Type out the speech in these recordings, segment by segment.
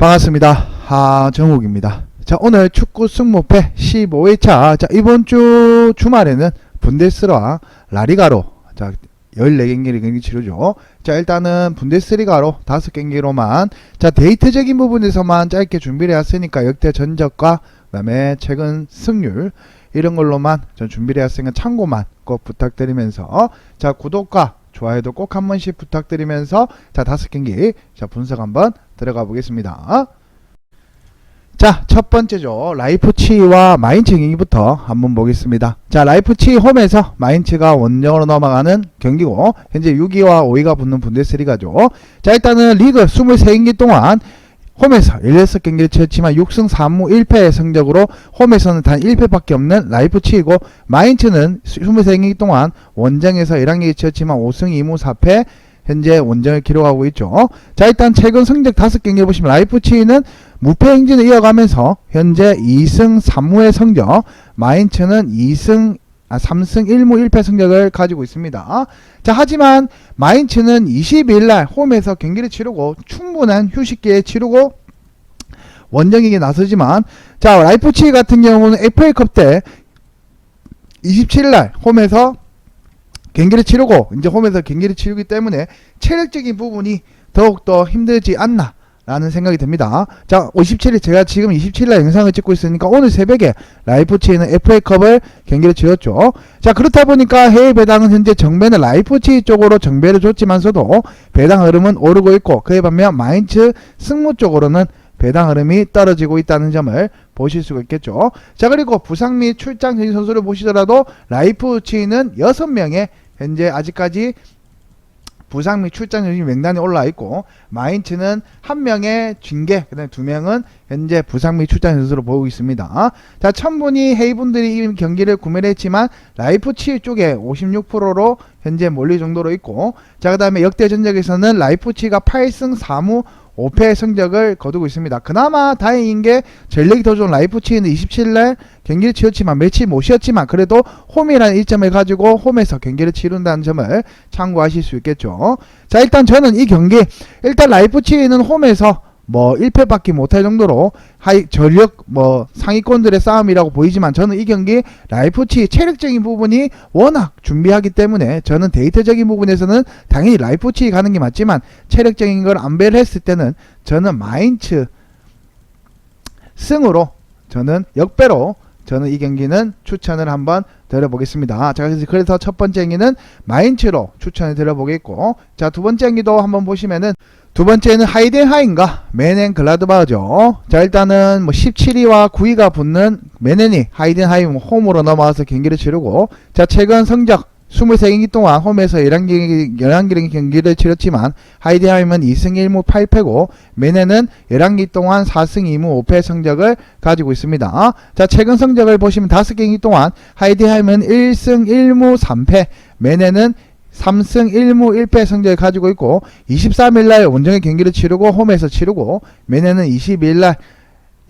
반갑습니다. 하정욱입니다. 자, 오늘 축구 승무패 15회차. 자, 이번 주 주말에는 분데스라 라리가로 자, 14경기를 경기 치르죠. 자, 일단은 분데스리가로 5경기로만 자, 데이터적인 부분에서만 짧게 준비를 했으니까 역대 전적과 그다음에 최근 승률 이런 걸로만 전 준비를 했으니까 참고만 꼭 부탁드리면서 자, 구독과 좋아요도 꼭 한 번씩 부탁드리면서 자, 다섯 경기 자, 분석 한번 들어가 보겠습니다. 자, 첫 번째죠. 라이프치히와 마인츠 경기부터 한번 보겠습니다. 자, 라이프치히 홈에서 마인츠가 원정으로 넘어가는 경기고 현재 6위와 5위가 붙는 분데스리가죠. 자, 일단은 리그 23경기 동안 홈에서 16경기를 치렀지만 6승 3무 1패의 성적으로 홈에서는 단 1패밖에 없는 라이프치히고 마인츠는 23경기 동안 원정에서 11경기 치렀지만 5승 2무 4패 현재 원정을 기록하고 있죠. 자 일단 최근 성적 5경기 보시면 라이프치히는 무패 행진을 이어가면서 현재 2승 3무의 성적 마인츠는 2승 아, 3승 1무 1패 성적을 가지고 있습니다. 자, 하지만 마인츠는 22일 날 홈에서 경기를 치르고 충분한 휴식기에 치르고 원정에게 나서지만 자, 라이프치히 같은 경우는 FA컵 때 27일 날 홈에서 경기를 치르고 이제 홈에서 경기를 치르기 때문에 체력적인 부분이 더욱더 힘들지 않나 라는 생각이 듭니다. 자, 57일 제가 지금 27일 영상을 찍고 있으니까 오늘 새벽에 라이프치히는 FA컵을 경기를 치렀죠. 자, 그렇다 보니까 해외 배당은 현재 정배는 라이프치히 쪽으로 정배를 줬지만서도 배당 흐름은 오르고 있고 그에 반면 마인츠 승무 쪽으로는 배당 흐름이 떨어지고 있다는 점을 보실 수가 있겠죠. 자, 그리고 부상 및 출장 전진 선수를 보시더라도 라이프치히는 6명의 현재 아직까지 부상 및 출장 전진 명단에 올라 있고 마인츠는 한 명의 징계 그다음에 두 명은 현재 부상 및 출장 선수로 보고 있습니다. 자 천분이 헤이분들이 이 경기를 구매를 했지만 라이프치 쪽에 56%로 현재 몰릴 정도로 있고 자 그다음에 역대 전적에서는 라이프치가 8승 4무 5패 성적을 거두고 있습니다. 그나마 다행인 게더 좋은 라이프치히는 27날 경기를 치렀지만 매치 못 쉬었지만 그래도 홈이라는 일점을 가지고 홈에서 경기를 치른다는 점을 참고하실 수 있겠죠. 자 일단 저는 이 경기 일단 라이프치히는 홈에서 뭐 1패밖에 못할 정도로 하이 전력 뭐 상위권들의 싸움이라고 보이지만 저는 이 경기 라이프치 체력적인 부분이 워낙 준비하기 때문에 저는 데이터적인 부분에서는 당연히 라이프치 가는 게 맞지만 체력적인 걸 안배를 했을 때는 저는 마인츠 승으로 저는 역배로 저는 이 경기는 추천을 한번 드려보겠습니다. 자, 그래서- 첫 번째 경기는 마인츠로 추천을 드려보겠고, 자, 두 번째 경기도 한번 보시면은, 두 번째는 하이덴하임과 메넨 글라드바흐죠. 자, 일단은 뭐 17위와 9위가 붙는 메넨이 하이덴하임 홈으로 넘어와서 경기를 치르고, 자, 최근 성적 23경기 동안 홈에서 11경기, 11경기 경기를 치렀지만 하이덴하임은 2승 1무 8패고 메넨은 11경기 동안 4승 2무 5패 성적을 가지고 있습니다. 자 최근 성적을 보시면 5경기 동안 하이덴하임은 1승 1무 3패 메넨은 3승 1무 1패 성적을 가지고 있고 23일날 원정의 경기를 치르고 홈에서 치르고 메넨은 22일날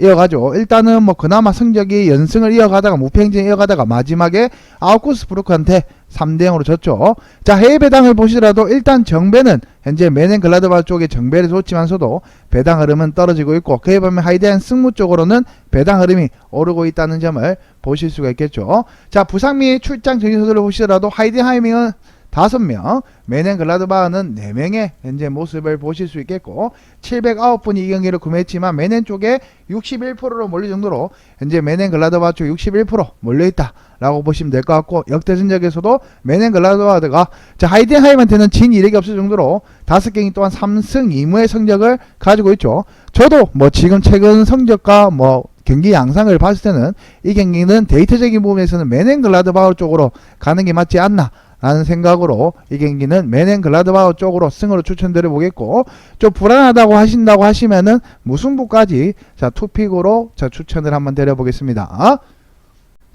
이어가죠. 일단은 뭐 그나마 성적이 연승을 이어가다가 무패행진 이어가다가 마지막에 아우쿠스 브루크한테 3대 0으로 졌죠. 자 해외 배당을 보시더라도 일단 정배는 현재 메넨 글라드바 쪽에 정배를 줬지만서도 배당 흐름은 떨어지고 있고 그에 반면 하이데한 승무 쪽으로는 배당 흐름이 오르고 있다는 점을 보실 수가 있겠죠. 자 부상 및 출장 선수를 보시더라도 하이드하이밍은 다섯 명, 메넨 글라드바흐는 네 명의 현재 모습을 보실 수 있겠고 709분이 이 경기를 구매했지만 메넨 쪽에 61%로 몰릴 정도로 현재 메넨 글라드바흐 쪽 61% 몰려 있다 라고 보시면 될 것 같고 역대 전적에서도 메넨 글라드바흐가 자 하이덴하임한테는 진 이력이 없을 정도로 다섯 경기 동안 3승 2무의 성적을 가지고 있죠. 저도 뭐 지금 최근 성적과 뭐 경기 양상을 봤을 때는 이 경기는 데이터적인 부분에서는 메넨 글라드바흐 쪽으로 가는 게 맞지 않나 라는 생각으로 이 경기는 메넨 글라드바흐 쪽으로 승으로 추천드려 보겠고 좀 불안하다고 하신다고 하시면은 무승부까지 자 투픽으로 자 추천을 한번 드려 보겠습니다.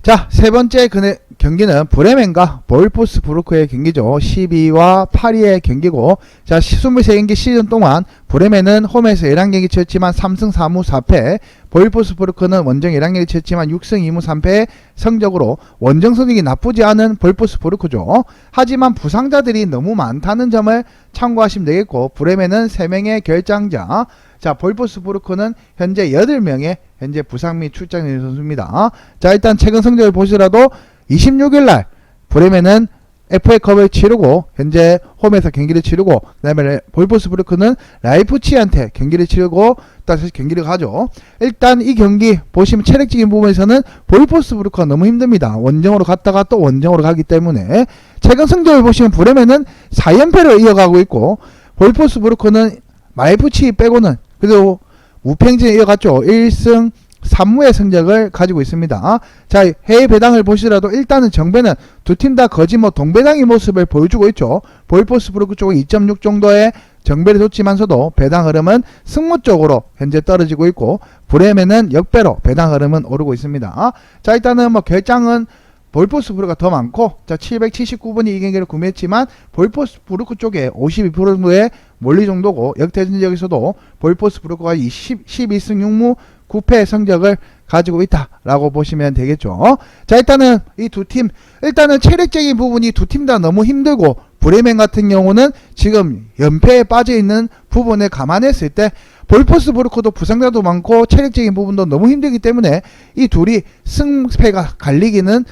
자, 세 번째 그네, 경기는 브레멘과 볼포스 브루크의 경기죠. 12와 8위의 경기고, 자, 23경기 시즌 동안 브레멘은 홈에서 11경기 치렀지만 3승 4무 4패, 볼포스 브루크는 원정 11경기 치렀지만 6승 2무 3패 성적으로 원정 성적이 나쁘지 않은 볼포스 브루크죠. 하지만 부상자들이 너무 많다는 점을 참고하시면 되겠고, 브레멘은 3명의 결장자, 자, 볼포스 부르크는 현재 8명의 현재 부상 및 출장 중인 선수입니다. 자, 일단 최근 성적을 보시더라도 26일 날 브레멘은 FA컵을 치르고 현재 홈에서 경기를 치르고 그다음에 볼포스부르크는 라이프치히한테 경기를 치르고 다시 경기를 가죠. 일단 이 경기 보시면 체력적인 부분에서는 볼포스부르크가 너무 힘듭니다. 원정으로 갔다가 또 원정으로 가기 때문에 최근 성적을 보시면 브레멘은 4연패를 이어가고 있고 볼포스부르크는 라이프치히 빼고는 그래도 우팽진에 이어갔죠. 1승 3무의 성적을 가지고 있습니다. 자, 해외 배당을 보시더라도 일단은 정배는 두 팀 다 거짓 뭐 동배당의 모습을 보여주고 있죠. 볼포스부르크 쪽은 2.6 정도의 정배를 줬지만서도 배당 흐름은 승무 쪽으로 현재 떨어지고 있고 브레멘은 역배로 배당 흐름은 오르고 있습니다. 자, 일단은 뭐 결장은 볼포스부르크가 더 많고 자 779분이 이 경기를 구매했지만 볼포스부르크 쪽에 52% 정도의 몰리 정도고 역대전적에서도 볼포스부르크가 20, 12승 6무 9패 성적을 가지고 있다라고 보시면 되겠죠. 자 일단은 이 두 팀 일단은 체력적인 부분이 두 팀 다 너무 힘들고 브레멘 같은 경우는 지금 연패에 빠져 있는 부분을 감안했을 때 볼포스 부르크도 부상자도 많고 체력적인 부분도 너무 힘들기 때문에 이 둘이 승패가 갈리기는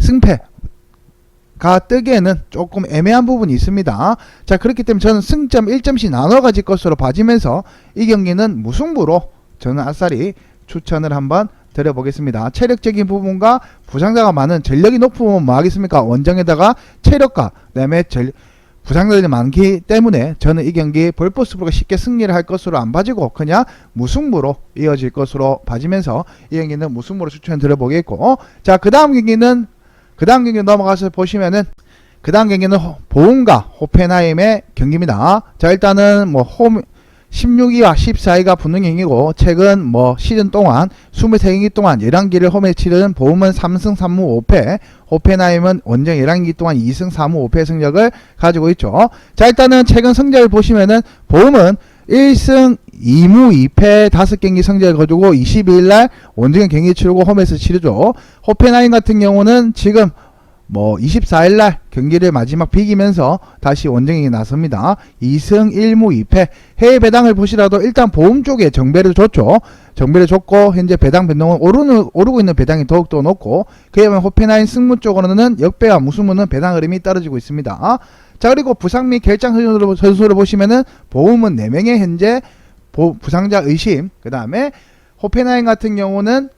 승패가 뜨기에는 조금 애매한 부분이 있습니다. 자 그렇기 때문에 저는 승점 1점씩 나눠 가질 것으로 봐지면서 이 경기는 무승부로 저는 아싸리 추천을 한번 드려보겠습니다. 체력적인 부분과 부상자가 많은 전력이 높으면 뭐 하겠습니까? 원정에다가 체력과 그다음에 전 부상자들이 많기 때문에 저는 이 경기 볼포스부가 쉽게 승리를 할 것으로 안 봐지고 그냥 무승부로 이어질 것으로 봐지면서 이 경기는 무승부로 추천 드려보겠고 자 그 다음 경기는 그 다음 경기 넘어가서 보시면은 그 다음 경기는 호- 보움과 호펜하임의 경기입니다. 자 일단은 뭐 홈 16위와 14위가 붙는 경기고 최근 뭐 시즌 동안 23경기 동안 11기를 홈에 치른 보움은 3승 3무 5패 호펜하임은 원정 11경기 동안 2승 3무 5패 성적을 가지고 있죠. 자 일단은 최근 성적을 보시면은 보움은 1승 2무 2패 5경기 성적을 거두고 22일날 원정 경기 치르고 홈에서 치르죠. 호펜하임 같은 경우는 지금 뭐 24일날 경기를 마지막 비기면서 다시 원정에 나섭니다. 2승 1무 2패 해외 배당을 보시라도 일단 보험 쪽에 정배를 줬죠. 정배를 줬고 현재 배당 변동은 오르는, 오르고 있는 배당이 더욱더 높고 그에 비하면 호펜하인 승무 쪽으로는 역배와 무승무는 배당 흐름이 떨어지고 있습니다. 자 그리고 부상 및 결장 선수를 보시면은 보험은 4명의 현재 보- 부상자 의심 그 다음에 호펜하인 같은 경우는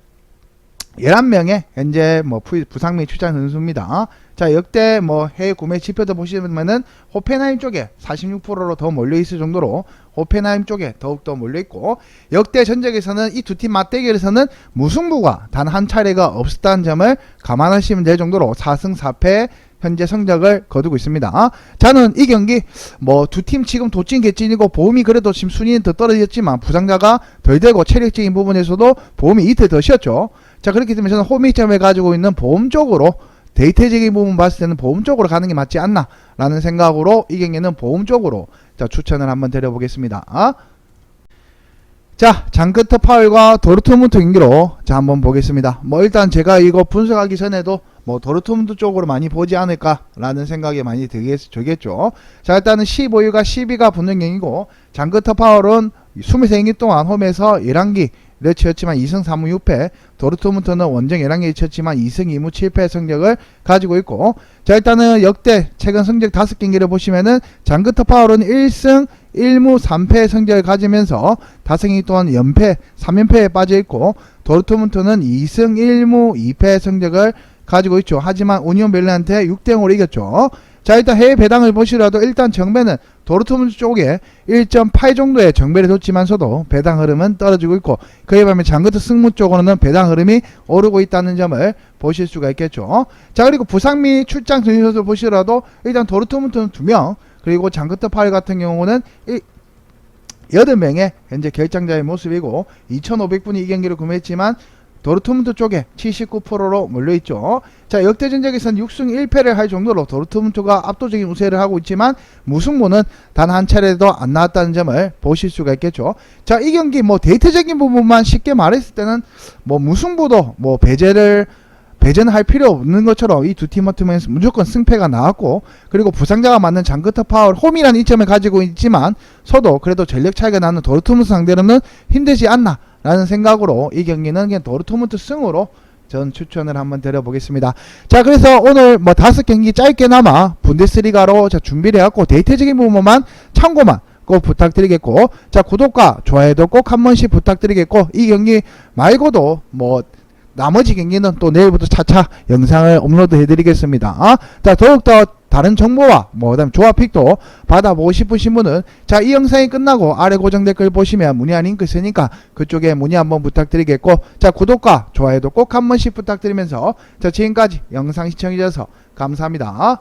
11명의 현재 뭐 부- 부상 및 출장 선수입니다. 자, 역대 뭐 해외 구매 지표도 보시면은 호펜하임 쪽에 46%로 더 몰려 있을 정도로 호펜하임 쪽에 더욱 더 몰려 있고 역대 전적에서는 이 두 팀 맞대결에서는 무승부가 단 한 차례가 없었다는 점을 감안하시면 될 정도로 4승 4패 현재 성적을 거두고 있습니다. 저는 이 경기 뭐 두 팀 지금 도찐 개찐이고 보험이 그래도 지금 순위는 더 떨어졌지만 부상자가 덜 되고 체력적인 부분에서도 보험이 이틀 더 쉬었죠. 자 그렇기 때문에 저는 홈이점을 가지고 있는 보험 쪽으로 데이터적인 부분 봤을 때는 보험 쪽으로 가는 게 맞지 않나 라는 생각으로 이 경기는 보험 쪽으로 자 추천을 한번 드려보겠습니다. 자 장크터 파울과 도르트문트 경기로 자 한번 보겠습니다. 뭐 일단 제가 이거 분석하기 전에도 뭐 도르트문트 쪽으로 많이 보지 않을까라는 생각이 많이 들겠, 들겠죠. 자 일단은 15위가 12가 붙는 경기고 장크터 파울은 23경기 동안 홈에서 11기 를 치었지만 2승 3무 6패 도르트문트는 원정 11경기 치었지만 2승 2무 7패 성적을 가지고 있고 자 일단은 역대 최근 성적 5경기를 보시면은 장크터 파울은 1승 1무 3패 성적을 가지면서 다승이 또한 연패 3연패에 빠져 있고 도르트문트는 2승 1무 2패 성적을 가지고 있죠. 하지만 우니온 벨리한테 6대 0으로 이겼죠. 자 일단 해외 배당을 보시더라도 일단 정배는 도르트문트 쪽에 1.8 정도의 정배를 뒀지만서도 배당 흐름은 떨어지고 있고 그에 반면 장거트 승무 쪽으로는 배당 흐름이 오르고 있다는 점을 보실 수가 있겠죠. 자 그리고 부상 및 출장 전선수 보시더라도 일단 도르트문트는 2명 그리고 장거트 파일 같은 경우는 8명의 현재 결장자의 모습이고 2,500분이 이 경기를 구매했지만 도르트문트 쪽에 79%로 몰려있죠. 자 역대 전적에서는 6승 1패를 할 정도로 도르트문트가 압도적인 우세를 하고 있지만 무승부는 단 한 차례도 안 나왔다는 점을 보실 수가 있겠죠. 자 이 경기 뭐 데이터적인 부분만 쉽게 말했을 때는 뭐 무승부도 뭐 배제를 배전할 필요 없는 것처럼 이 두 팀 같으면 무조건 승패가 나왔고 그리고 부상자가 맞는 장크터 파울 홈이라는 이점을 가지고 있지만 서도 그래도 전력 차이가 나는 도르트문트 상대로는 힘들지 않나 라는 생각으로 이 경기는 그냥 도르트문트 승으로 전 추천을 한번 드려보겠습니다. 자, 그래서 오늘 뭐 다섯 경기 짧게나마 분데스리가로 자, 준비를 해갖고 데이터적인 부분만 참고만 꼭 부탁드리겠고, 자, 구독과 좋아요도 꼭 한 번씩 부탁드리겠고, 이 경기 말고도 뭐 나머지 경기는 또 내일부터 차차 영상을 업로드 해드리겠습니다. 아, 자, 더욱더 다른 정보와 뭐 그다음 조합픽도 받아보고 싶으신 분은 자 이 영상이 끝나고 아래 고정 댓글 보시면 문의한 링크 있으니까 그쪽에 문의 한번 부탁드리겠고 자 구독과 좋아요도 꼭 한 번씩 부탁드리면서 자 지금까지 영상 시청해주셔서 감사합니다.